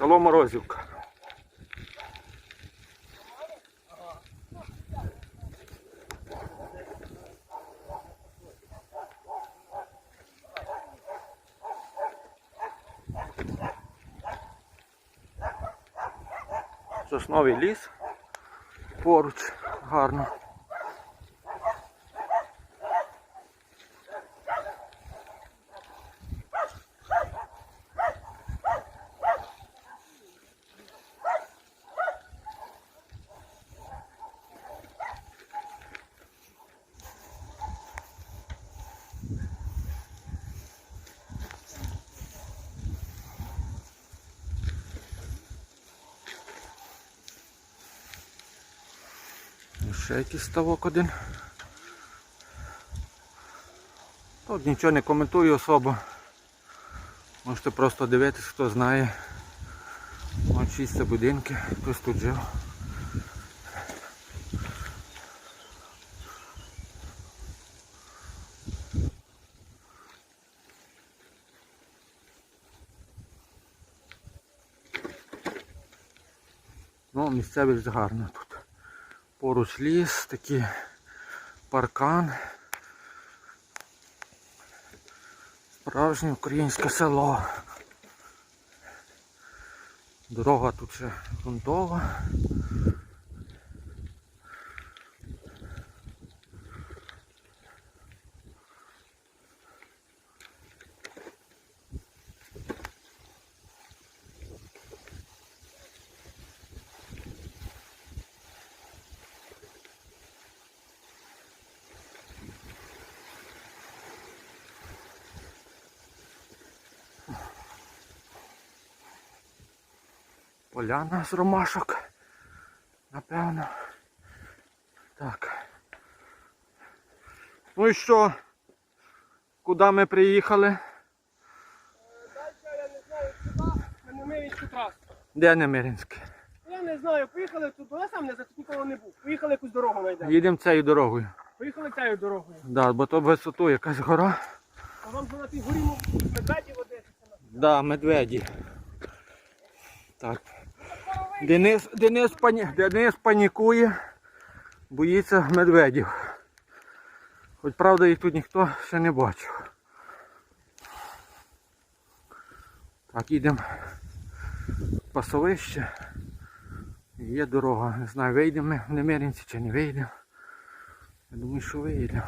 Село Морозівка. Сосновий ліс. Поруч гарно. Ще якийсь ставок один. Тут нічого не коментую особо. Можете просто дивитись, хто знає. Шість це будинки, хтось тут жив. Ну, місцевість гарна тут. Поруч ліс, такий паркан. Справжнє українське село. Дорога тут ще грунтова. Поляна з ромашок. Напевно. Так. Ну і що? Куди ми приїхали? Дальше я не знаю куди, на Немирівську трасу. Де Немиринське? Я не знаю, поїхали тут, я сам не за тут ніколи не був. Поїхали якусь дорогу знайдемо. Їдемо цією дорогою. Поїхали цією дорогою. Да, бо то висоту якась гора. А вам же на тій горі ну, медведі водити. Да, медведі. Так. Денис, Денис, пані, Денис панікує, боїться медведів. Хоч правда їх тут ніхто ще не бачив. Так, їдемо пасовище. Є дорога. Не знаю, вийдемо ми в Немиринці чи не вийдемо. Я думаю, що вийдемо.